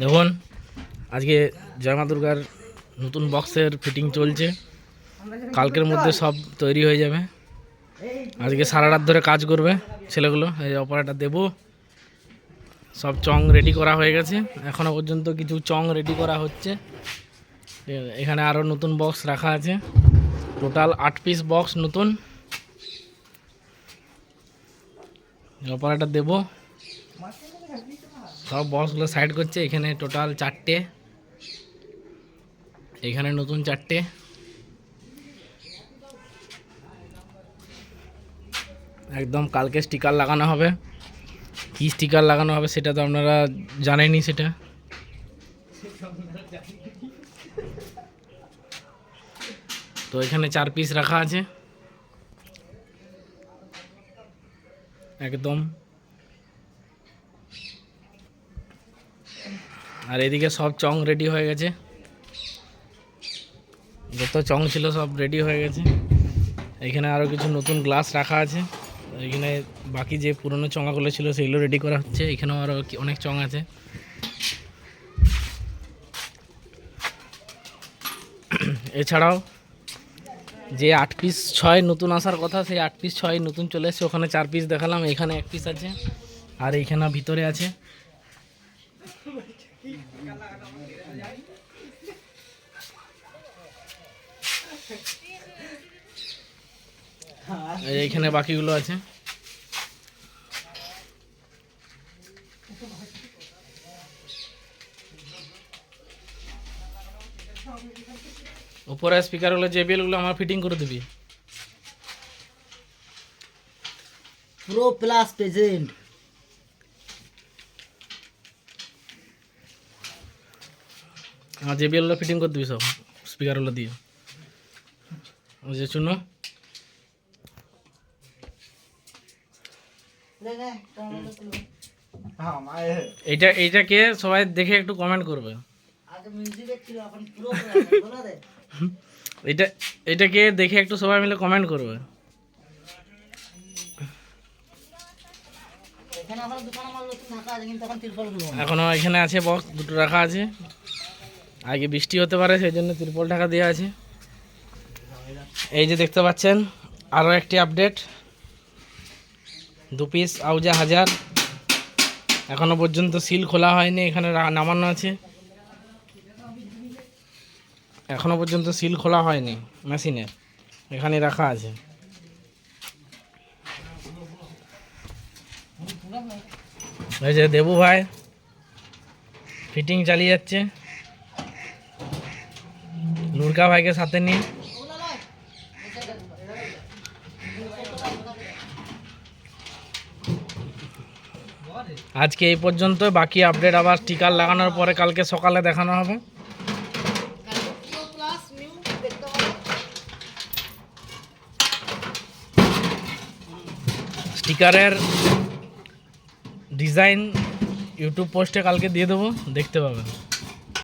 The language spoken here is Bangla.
দেখুন, আজকে জয়মা দুর্গার নতুন বক্সের ফিটিং চলছে। কালকের মধ্যে সব তৈরি হয়ে যাবে। আজকে সারা রাত ধরে কাজ করবে ছেলেগুলো। এই অপারেটা দেবো। সব চং রেডি করা হয়ে গেছে। এখনও পর্যন্ত কিছু চং রেডি করা হচ্ছে। এখানে আরও নতুন বক্স রাখা আছে। টোটাল আট পিস বক্স নতুন। অপারেটা দেবো। সব বক্সগুলো সাইড করছে, এখানে টোটাল চারটে। এখানে নতুন চারটে। একদম কালকে স্টিকার লাগানো হবে। কি স্টিকার লাগানো হবে সেটা তো আপনারা জানেনই সেটা। তো এখানে চার পিস রাখা আছে। একদম। আর এদিকে সব চং রেডি হয়ে গেছে। যত চং ছিল সব রেডি হয়ে গেছে। এখানে আরও কিছু নতুন গ্লাস রাখা আছে। এখানে বাকি যে পুরনো চঙাগুলো ছিল সেগুলো রেডি করা হচ্ছে। এখানেও আরও অনেক চং আছে। এছাড়াও যে আট পিস ছয় নতুন আসার কথা, সেই আট পিস ছয় নতুন চলে এসেছে। ওখানে চার পিস দেখালাম, এখানে এক পিস আছে, আর এইখানে ভিতরে আছে। এইখানে বাকিগুলো আছে। উপরে স্পিকারগুলো জেবিএলগুলো আমার ফিটিং করে দিবি। প্রো প্লাস প্রেজেন্ট আমার জেবিএলগুলো ফিটিং করে দিবি সব স্পিকারগুলো দিয়ে। ওই যে শুনো। এইটা এইটাকে সবাই দেখে একটু কমেন্ট করবে। এটা এটাকে দেখে একটু সবাই মিলে কমেন্ট করবে। এখানে এখানে আছে বক্স দুটো রাখা আছে। আগে বৃষ্টি হতে পারে সেই জন্য তিরপল ঢাকা দেওয়া আছে। এই যে দেখতে পাচ্ছেন আরও একটি আপডেট দু পিস আউজা হাজার। এখনও পর্যন্ত সিল খোলা হয়নি এখানে নামানো আছে। এখনও পর্যন্ত সিল খোলা হয়নি, মেশিনে। এখানে রাখা আছে। এই যে দেবু ভাই, ফিটিং চালিয়ে যাচ্ছে। লুরকা ভাইকে সাথে নিয়ে আজকে এই পর্যন্ত বাকি আপডেট আবার স্টিকার লাগানোর পরে কালকে সকালে দেখানো হবে। স্টিকারের ডিজাইন ইউটিউব পোস্টে কালকে দিয়ে দেবো দেখতে পাবেন।